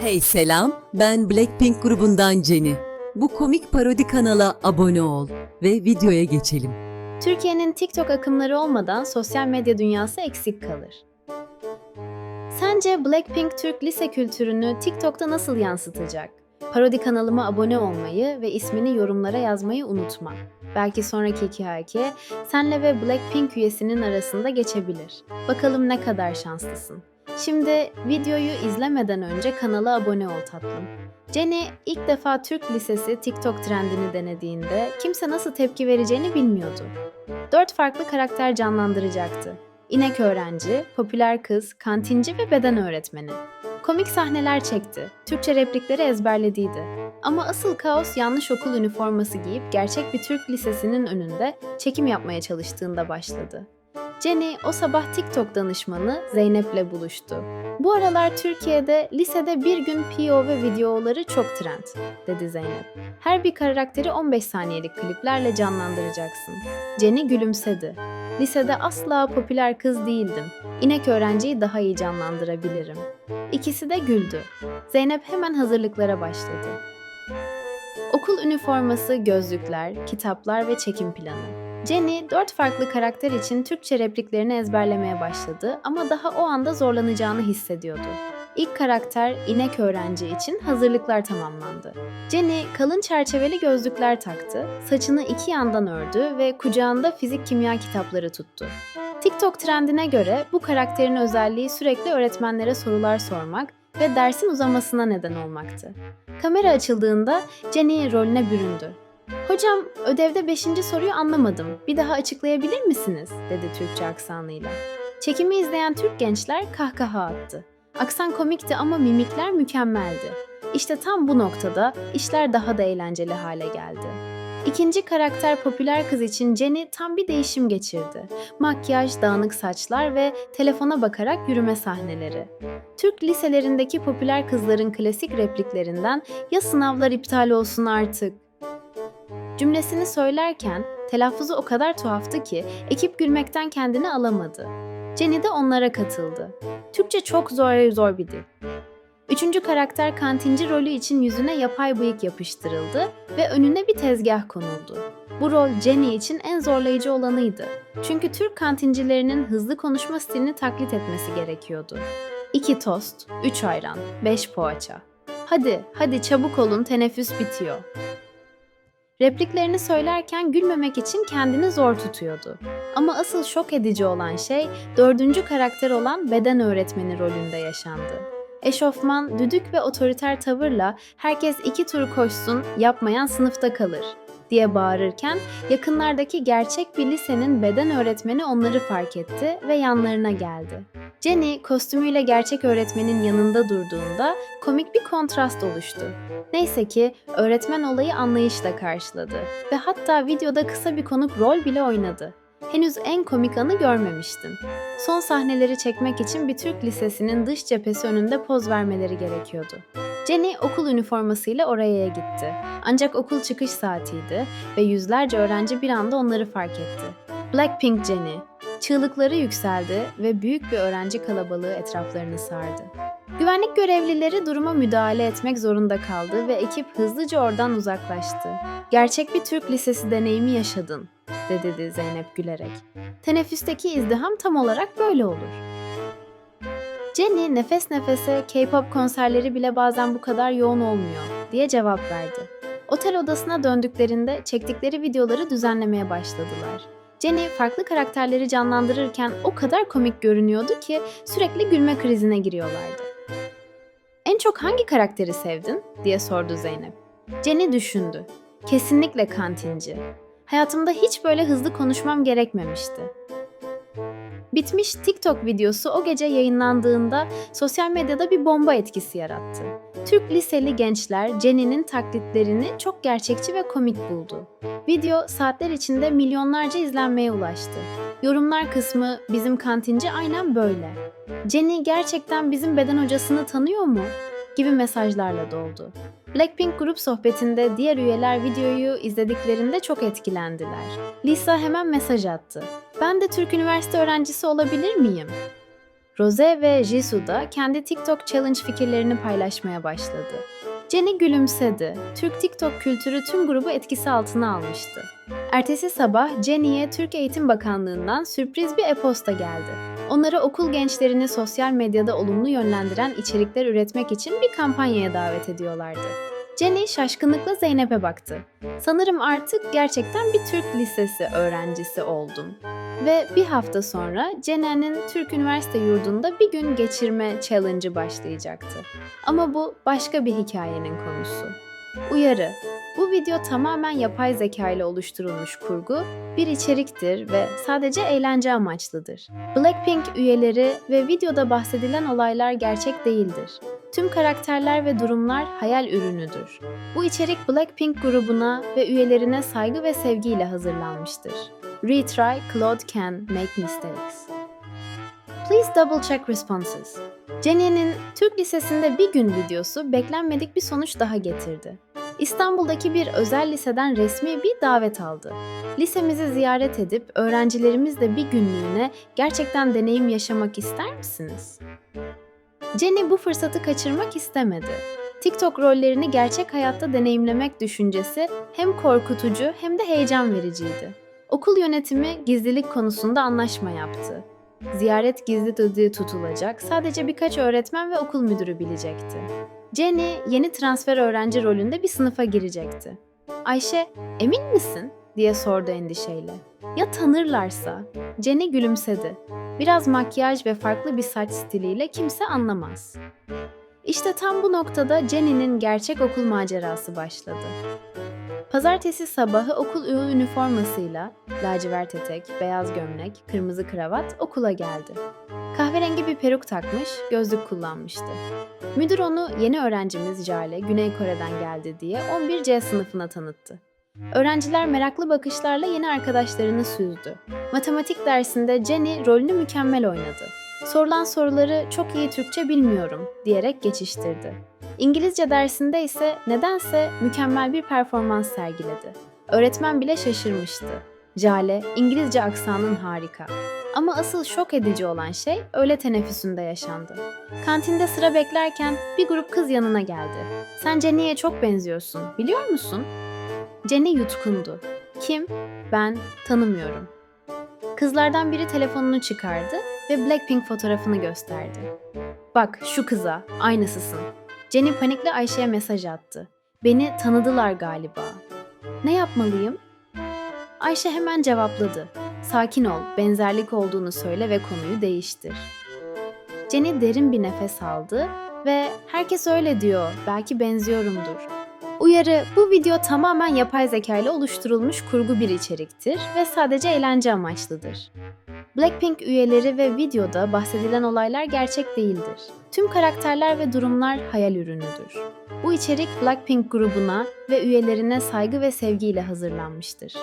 Hey selam, ben Blackpink grubundan Jenny. Bu komik parodi kanala abone ol ve videoya geçelim. Türkiye'nin TikTok akımları olmadan sosyal medya dünyası eksik kalır. Sence Blackpink Türk lise kültürünü TikTok'ta nasıl yansıtacak? Parodi kanalıma abone olmayı ve ismini yorumlara yazmayı unutma. Belki sonraki hikaye senle ve Blackpink üyesinin arasında geçebilir. Bakalım ne kadar şanslısın. Şimdi videoyu izlemeden önce kanala abone ol tatlım. Jenny ilk defa Türk lisesi TikTok trendini denediğinde kimse nasıl tepki vereceğini bilmiyordu. Dört farklı karakter canlandıracaktı. İnek öğrenci, popüler kız, kantinci ve beden öğretmeni. Komik sahneler çekti, Türkçe replikleri ezberlediydi. Ama asıl kaos yanlış okul üniforması giyip gerçek bir Türk lisesinin önünde çekim yapmaya çalıştığında başladı. Jenny o sabah TikTok danışmanı Zeynep'le buluştu. Bu aralar Türkiye'de lisede bir gün POV videoları çok trend, dedi Zeynep. Her bir karakteri 15 saniyelik kliplerle canlandıracaksın. Jenny gülümsedi. Lisede asla popüler kız değildim. İnek öğrenciyi daha iyi canlandırabilirim. İkisi de güldü. Zeynep hemen hazırlıklara başladı. Okul üniforması, gözlükler, kitaplar ve çekim planı. Jenny dört farklı karakter için Türkçe repliklerini ezberlemeye başladı ama daha o anda zorlanacağını hissediyordu. İlk karakter inek öğrenci için hazırlıklar tamamlandı. Jenny kalın çerçeveli gözlükler taktı, saçını iki yandan ördü ve kucağında fizik kimya kitapları tuttu. TikTok trendine göre bu karakterin özelliği sürekli öğretmenlere sorular sormak ve dersin uzamasına neden olmaktı. Kamera açıldığında Jenny rolüne büründü. Hocam, ödevde 5. soruyu anlamadım. Bir daha açıklayabilir misiniz? dedi Türkçe aksanıyla. Çekimi izleyen Türk gençler kahkaha attı. Aksan komikti ama mimikler mükemmeldi. İşte tam bu noktada işler daha da eğlenceli hale geldi. İkinci karakter popüler kız için Jenny tam bir değişim geçirdi. Makyaj, dağınık saçlar ve telefona bakarak yürüme sahneleri. Türk liselerindeki popüler kızların klasik repliklerinden ya sınavlar iptal olsun artık Cümlesini söylerken telaffuzu o kadar tuhaftı ki ekip gülmekten kendini alamadı. Jenny de onlara katıldı. Türkçe çok zor zor bir dil. Üçüncü karakter kantinci rolü için yüzüne yapay bıyık yapıştırıldı ve önüne bir tezgah konuldu. Bu rol Jenny için en zorlayıcı olanıydı. Çünkü Türk kantincilerinin hızlı konuşma stilini taklit etmesi gerekiyordu. İki tost, üç ayran, beş poğaça. Hadi, hadi çabuk olun teneffüs bitiyor. Repliklerini söylerken gülmemek için kendini zor tutuyordu. Ama asıl şok edici olan şey dördüncü karakter olan beden öğretmeni rolünde yaşandı. Eşofman, düdük ve otoriter tavırla herkes iki tur koşsun, yapmayan sınıfta kalır diye bağırırken yakınlardaki gerçek bir lisenin beden öğretmeni onları fark etti ve yanlarına geldi. Jenny kostümüyle gerçek öğretmenin yanında durduğunda komik bir kontrast oluştu. Neyse ki öğretmen olayı anlayışla karşıladı ve hatta videoda kısa bir konuk rol bile oynadı. Henüz en komik anı görmemiştin. Son sahneleri çekmek için bir Türk lisesinin dış cephesi önünde poz vermeleri gerekiyordu. Jenny okul üniformasıyla oraya gitti. Ancak okul çıkış saatiydi ve yüzlerce öğrenci bir anda onları fark etti. Blackpink Jenny. Çığlıkları yükseldi ve büyük bir öğrenci kalabalığı etraflarını sardı. Güvenlik görevlileri duruma müdahale etmek zorunda kaldı ve ekip hızlıca oradan uzaklaştı. Gerçek bir Türk lisesi deneyimi yaşadın, dedi Zeynep gülerek. Teneffüsteki izdiham tam olarak böyle olur. Jenny nefes nefese K-pop konserleri bile bazen bu kadar yoğun olmuyor diye cevap verdi. Otel odasına döndüklerinde çektikleri videoları düzenlemeye başladılar. Jenny farklı karakterleri canlandırırken o kadar komik görünüyordu ki sürekli gülme krizine giriyorlardı. En çok hangi karakteri sevdin? diye sordu Zeynep. Jenny düşündü. Kesinlikle kantinci. Hayatımda hiç böyle hızlı konuşmam gerekmemişti. Bitmiş TikTok videosu o gece yayınlandığında sosyal medyada bir bomba etkisi yarattı. Türk liseli gençler Jenny'nin taklitlerini çok gerçekçi ve komik buldu. Video saatler içinde milyonlarca izlenmeye ulaştı. Yorumlar kısmı bizim kantinci aynen böyle. Jenny gerçekten bizim beden hocasını tanıyor mu? gibi mesajlarla doldu. Blackpink grup sohbetinde diğer üyeler videoyu izlediklerinde çok etkilendiler. Lisa hemen mesaj attı. Ben de Türk üniversite öğrencisi olabilir miyim? Rose ve Jisoo da kendi TikTok challenge fikirlerini paylaşmaya başladı. Jenny gülümsedi. Türk TikTok kültürü tüm grubu etkisi altına almıştı. Ertesi sabah Jenny'ye Türk Eğitim Bakanlığı'ndan sürpriz bir e-posta geldi. Onları okul gençlerini sosyal medyada olumlu yönlendiren içerikler üretmek için bir kampanyaya davet ediyorlardı. Jenny şaşkınlıkla Zeynep'e baktı. Sanırım artık gerçekten bir Türk lisesi öğrencisi oldum. Ve bir hafta sonra Cene'nin Türk Üniversite Yurdu'nda bir gün geçirme challenge'ı başlayacaktı. Ama bu başka bir hikayenin konusu. Uyarı. Bu video tamamen yapay zeka ile oluşturulmuş kurgu, bir içeriktir ve sadece eğlence amaçlıdır. Blackpink üyeleri ve videoda bahsedilen olaylar gerçek değildir. Tüm karakterler ve durumlar hayal ürünüdür. Bu içerik Blackpink grubuna ve üyelerine saygı ve sevgiyle hazırlanmıştır. Retry, Claude can make mistakes. Please double check responses. Jenny'nin Türk Lisesi'nde bir gün videosu beklenmedik bir sonuç daha getirdi. İstanbul'daki bir özel liseden resmi bir davet aldı. Lisemizi ziyaret edip öğrencilerimizle bir günlüğüne gerçekten deneyim yaşamak ister misiniz? Jenny bu fırsatı kaçırmak istemedi. TikTok rollerini gerçek hayatta deneyimlemek düşüncesi hem korkutucu hem de heyecan vericiydi. Okul yönetimi gizlilik konusunda anlaşma yaptı. Ziyaret gizli tutulacak, sadece birkaç öğretmen ve okul müdürü bilecekti. Jenny yeni transfer öğrenci rolünde bir sınıfa girecekti. Ayşe, emin misin? diye sordu endişeyle. Ya tanırlarsa? Jenny gülümsedi. Biraz makyaj ve farklı bir saç stiliyle kimse anlamaz. İşte tam bu noktada Jenny'nin gerçek okul macerası başladı. Pazartesi sabahı okul üniformasıyla lacivert etek, beyaz gömlek, kırmızı kravat okula geldi. Kahverengi bir peruk takmış, gözlük kullanmıştı. Müdür onu yeni öğrencimiz Jale, Güney Kore'den geldi diye 11C sınıfına tanıttı. Öğrenciler meraklı bakışlarla yeni arkadaşlarını süzdü. Matematik dersinde Jenny rolünü mükemmel oynadı. Sorulan soruları çok iyi Türkçe bilmiyorum diyerek geçiştirdi. İngilizce dersinde ise nedense mükemmel bir performans sergiledi. Öğretmen bile şaşırmıştı. Jale, İngilizce aksanın harika. Ama asıl şok edici olan şey öğle teneffüsünde yaşandı. Kantinde sıra beklerken bir grup kız yanına geldi. Sen Jenny'e çok benziyorsun, biliyor musun? Jenny yutkundu. Kim? Ben tanımıyorum. Kızlardan biri telefonunu çıkardı ve Blackpink fotoğrafını gösterdi. Bak şu kıza, aynısısın. Jenny panikle Ayşe'ye mesaj attı. Beni tanıdılar galiba. Ne yapmalıyım? Ayşe hemen cevapladı. Sakin ol, benzerlik olduğunu söyle ve konuyu değiştir. Jenny derin bir nefes aldı ve herkes öyle diyor, belki benziyorumdur. Uyarı, bu video tamamen yapay zeka ile oluşturulmuş kurgu bir içeriktir ve sadece eğlence amaçlıdır. Blackpink üyeleri ve videoda bahsedilen olaylar gerçek değildir. Tüm karakterler ve durumlar hayal ürünüdür. Bu içerik Blackpink grubuna ve üyelerine saygı ve sevgiyle hazırlanmıştır.